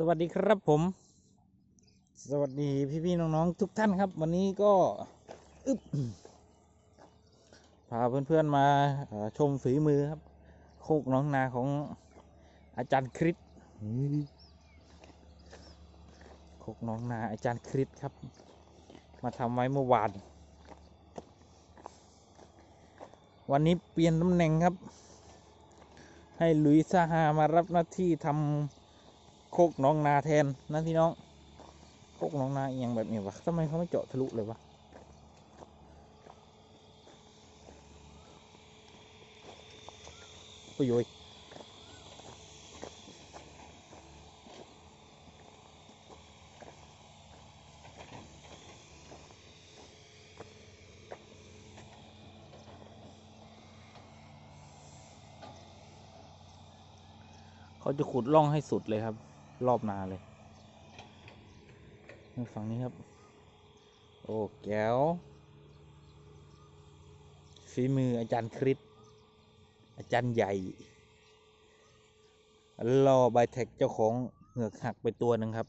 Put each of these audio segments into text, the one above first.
สวัสดีครับผม สวัสดีพี่ๆน้องๆทุกท่านครับ วันนี้ก็อึบพาเพื่อนๆมาเอ่อชมฝีมือครับ โคกน้องนาของอาจารย์คริสโคกน้องนาอาจารย์คริสครับ มาทำไว้เมื่อวาน วันนี้เปลี่ยนตำแหน่งครับ ให้ลุยซาฮามารับหน้าที่ทำ คกน้องนาแทนนะพี่น้องโคกน้องนาเอียงแบบนี้วะทำไมเขาไม่เจาะทะลุเลยวะโอ้ยโอ้ยเขาจะขุดร่องให้สุดเลยครับ รอบนาเลยฝั่งนี้ครับ โอ้แก้วฝีมืออาจารย์คริสอาจารย์ใหญ่ล่อใบแท็กเจ้าของเหงือกหักไปตัวหนึ่งครับ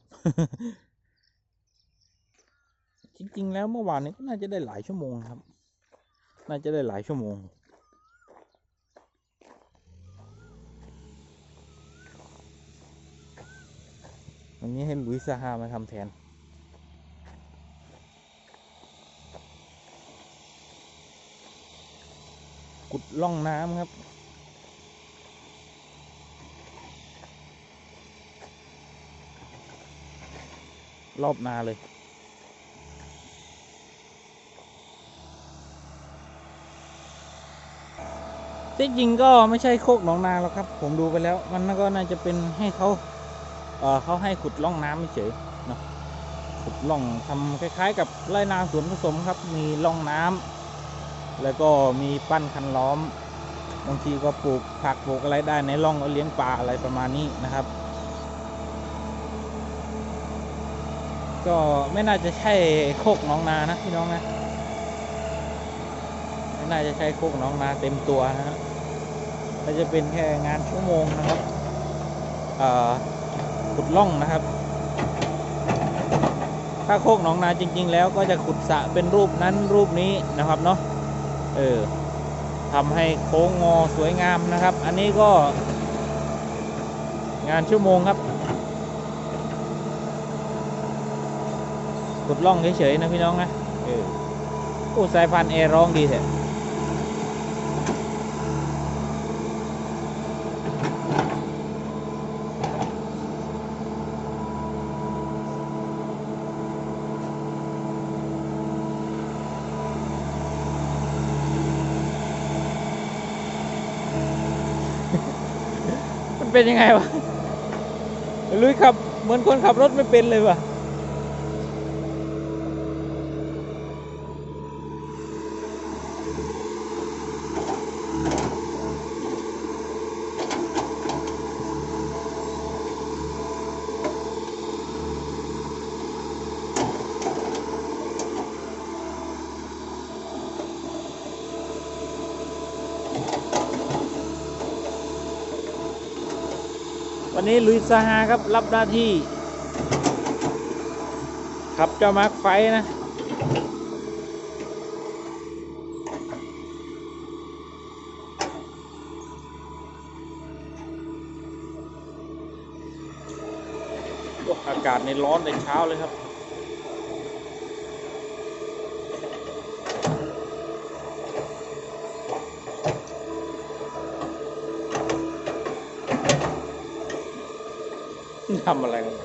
จริง ๆ แล้วเมื่อวานนี้ก็น่าจะได้หลายชั่วโมงครับ น่าจะได้หลายชั่วโมง วันนี้ให้ลุยซาฮามาทำแทน กุดล่องน้ำครับรอบนาเลย ที่จริงก็ไม่ใช่โคกหนองนาหรอกครับ ผมดูไปแล้ว มันก็น่าจะเป็นให้เขา เเขาให้ขุดร่องน้ำเฉยนะขุดร่องทำคล้ายๆ กับไรนาสวนผสมครับ มีร่องน้ำแล้วก็มีปั้นคันล้อม บางทีก็ปลูกผักปลูกอะไรได้ในร่องก็เลี้ยงปลาอะไรประมาณนี้นะครับ ก็ไม่น่าจะใช่โคกน้องนานะพี่น้องนะไม่น่าจะใช่โคกน้องนาเต็มตัวนะฮะก็จะเป็นแค่งานชั่วโมงนะครับเอ่อ ขุดล่องนะครับ ถ้าโคกหนองนาจริง ๆ แล้วก็จะขุดสะเป็นรูปนั้นรูปนี้นะครับเนาะเออทำให้โค้งงอสวยงามนะครับ อันนี้ก็ งานชั่วโมงครับ ขุดล่องเฉยๆนะพี่น้องนะเออโอ้สายพันธุ์เอร้องดีแท้ เป็นยังไงวะลุยขับเหมือนคนขับรถไม่เป็นเลยวะ วันนี้ลุยซาฮาครับรับหน้าที่ขับเจ้ามาร์คไฟนะโอ้อากาศในร้อนแต่เช้าเลยครับ ทำอะไรกัน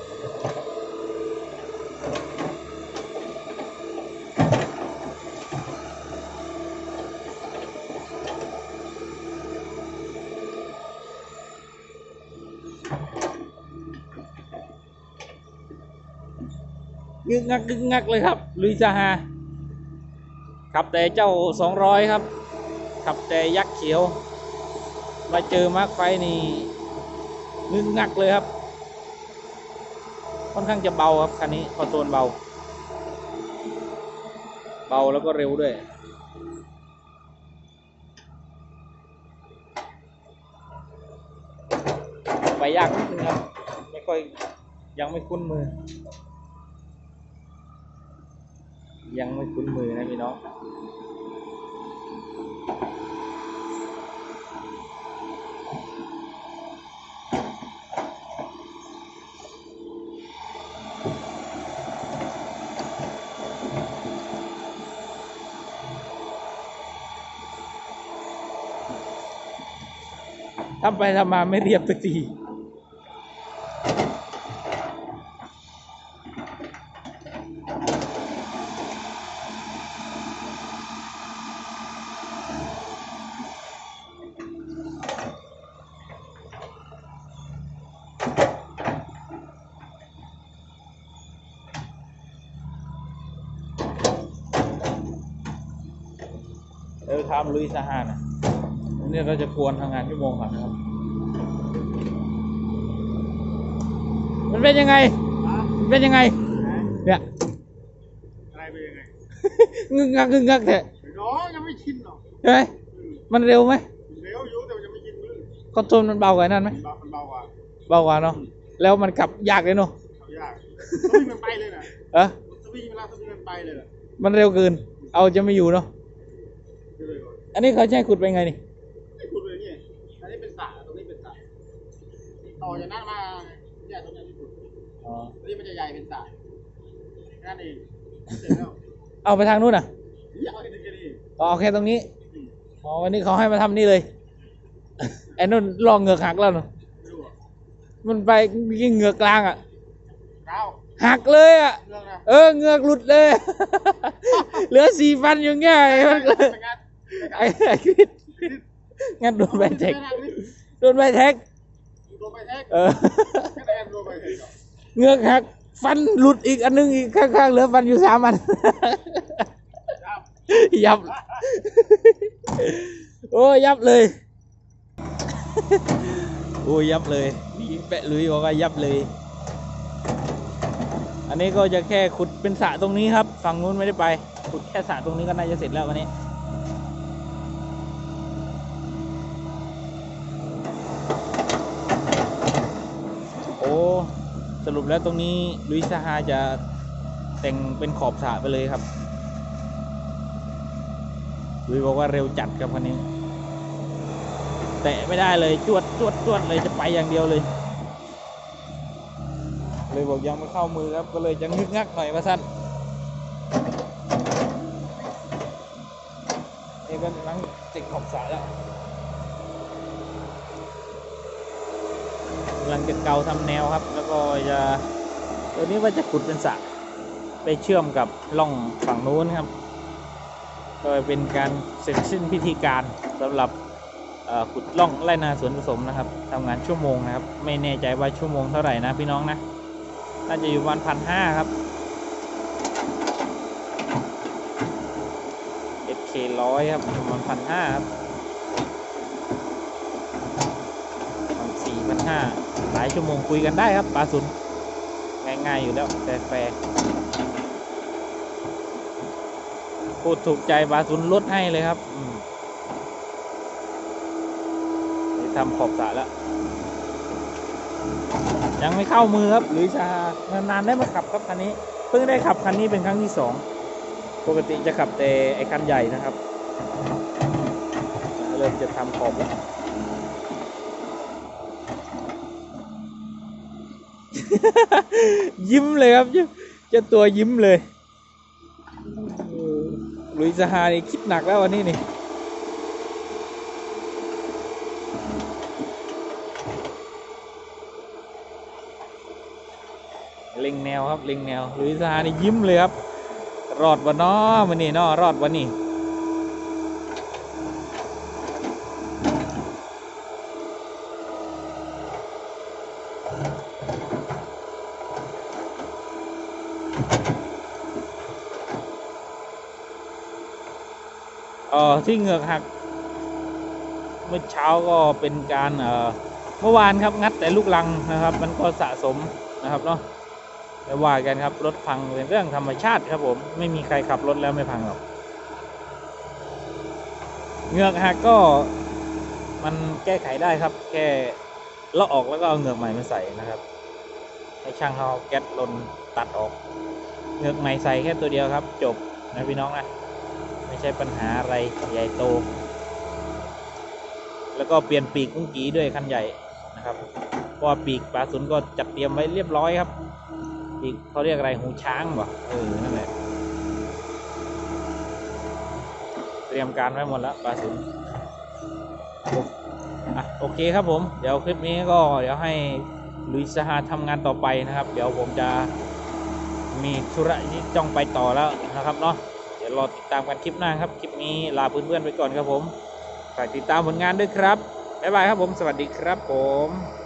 งึกงักงึกงักเลยครับ ลุยซาฮาขับแต่เจ้าสองร้อยครับ ขับแต่ยักษ์เขียว มาเจอมาร์คไฟนี่งึกงักเลยครับ ค่อนข้างจะเบาครับคันนี้คอนโทรลเบา เบาแล้วก็เร็วด้วย ไปยากนิดนึงครับ ไม่ค่อยยังไม่คุ้นมือ ยังไม่คุ้นมือนะพี่น้อง ทำไปทำมาไม่เรียบสักทีเออทำลุยสหานะ นี่เราจะควรทำงานชั่วโมงก่อนนะครับ มันเป็นยังไงมันเป็นยังไง เนี่ยอะไรเป็นยังไงงึกงักงึกงักแท้น้องยังไม่ชินหรอกใช่ไหมมันเร็วไหมเร็วอยู่แต่มันยังไม่ชินมือคอนโทรลมันเบากว่านั้นไหมมันเบามันเบากว่าเบากว่าเนาะแล้วมันกลับยากเลยเนาะเขายากสวิงมันไปเลยนะเอะสวิงเวลาสวิงมันไปเลยนะมันเร็วเกิน เอาจะไม่อยู่เนาะเดี๋ยวเลยก่อนอันนี้เขาจะให้ขุดไปไงนี่นี่คุณเลยนี่อันนี้เป็นสระตรงนี้เป็นสระ ต่อจากนั้นมาเนี่ยตรงนี้ที่ขุดอ๋อตรงนี้มันจะใหญ่เป็นสระแค่นั้นเองเสร็จแล้วเอาไปทางนู้นอะอยากให้ถึงแค่นี้อ๋อเอาแค่ตรงนี้อืมอ๋อวันนี้เขาให้มาทำนี่เลย ไอ้นุ่นลองเหงือกหักแล้วเนาะไม่รู้อะมันไปยิงเหงือกกลางอะ เก้าหักเลยอะ เรื่องนะเออเหงือกหลุดเลย เหลือสี่ฟันอยู่เงี้ยไอ้มันเป็นงานไอ้ไอ้คริดงั้นโดนใบแท็ก โดนใบแท็กโดนไปแท็ก เออแค่แอนโดนไปแท็กก่อนเหงือกหักฟันหลุดอีกอันนึงอีกข้างๆเหลือฟันอยู่สามอันครับยับ โอ้ยยับเลย โอ้ยยับเลยนี่แปะลุยบอกว่ายับเลย อันนี้ก็จะแค่ขุดเป็นสระตรงนี้ครับ ฝั่งนู้นไม่ได้ไป ขุดแค่สระตรงนี้ก็น่าจะเสร็จแล้ววันนี้ โอ้ สรุปแล้วตรงนี้ลุยสหาจะแต่งเป็นขอบสระไปเลยครับลุยบอกว่าเร็วจัดครับคันนี้ แตะไม่ได้เลยจวดจวดจวดเลยจะไปอย่างเดียวเลย เลยบอกยังไม่เข้ามือครับ ก็เลยจะงึกงักหน่อยว่าสั้นนี่ก็นั่งติดขอบสระแล้ว กำลังจะเกาทำแนวครับ แล้วก็จะตัวนี้ว่าจะขุดเป็นสระไปเชื่อมกับร่องฝั่งนู้นครับ ก็เป็นการเสร็จสิ้นพิธีการสำหรับขุดล่องไร่นาสวนผสมนะครับทำงานชั่วโมงนะครับ ไม่แน่ใจว่าชั่วโมงเท่าไหร่นะพี่น้องนะน่าจะอยู่ประมาณพันห้าครับ FK ร้อยครับประมาณพันห้าครับ พันห้าหลายชั่วโมงคุยกันได้ครับปลาสุนง่ายๆอยู่แล้วแต่แฟร์พูดถูกใจปลาสุนลดให้เลยครับนี่ทำขอบสระแล้ว ยังไม่เข้ามือครับหรือชานานๆได้มาขับครับคันนี้ เพิ่งได้ขับคันนี้เป็นครั้งที่สองปกติจะขับแต่ไอ้คันใหญ่นะครับ เริ่มจะทำขอบแล้ว ยิ้มเลยครับเจ้าเจ้าตัวยิ้มเลยลุยส์ฮานี่คิดหนักแล้ววันนี้นี่เล็งแนวครับเล็งแนวหลุยส์ฮานี่ยิ้มเลยครับ รอดวันนอมันนี่นอรอดวันนี้ ที่เหงือกหัก เมื่อเช้าก็เป็นการเมื่อวานครับงัดแต่ลูกลังนะครับ มันก็สะสมนะครับเนาะไม่ว่ากันครับรถพังเป็นเรื่องธรรมชาติครับผมไม่มีใครขับรถแล้วไม่พังหรอกเหงือกหักก็มันแก้ไขได้ครับ แค่เลาะออกแล้วก็เอาเหงือกใหม่มาใส่นะครับให้ช่างเขาเอาแก๊สลนตัดออกเหงือกใหม่ใส่แค่ตัวเดียวครับ จบนะพี่น้องนะ ช่ปัญหาอะไรใหญ่โต แล้วก็เปลี่ยนปีกกุ้งกีด้วยคันใหญ่นะครับเพราะปีกปลาสุนก็จัดเตรียมไว้เรียบร้อยครับ ปีกเขาเรียกอะไรหูช้างบ่เออนั่นแหละเตรียมการไว้หมดแล้วปลาสุนอะโอเคครับผม เดี๋ยวคลิปนี้ก็เดี๋ยวให้ลุยสหาทำงานต่อไปนะครับ เดี๋ยวผมจะมีธุระที่ต้องไปต่อแล้วนะครับเนาะ ดี๋ยวรอติดตามกันคลิปหน้าครับ คลิปนี้ลาเพื่อนๆไปก่อนครับผมฝากติดตามผลงานด้วยครับบ๊ายบายครับผม สวัสดีครับผม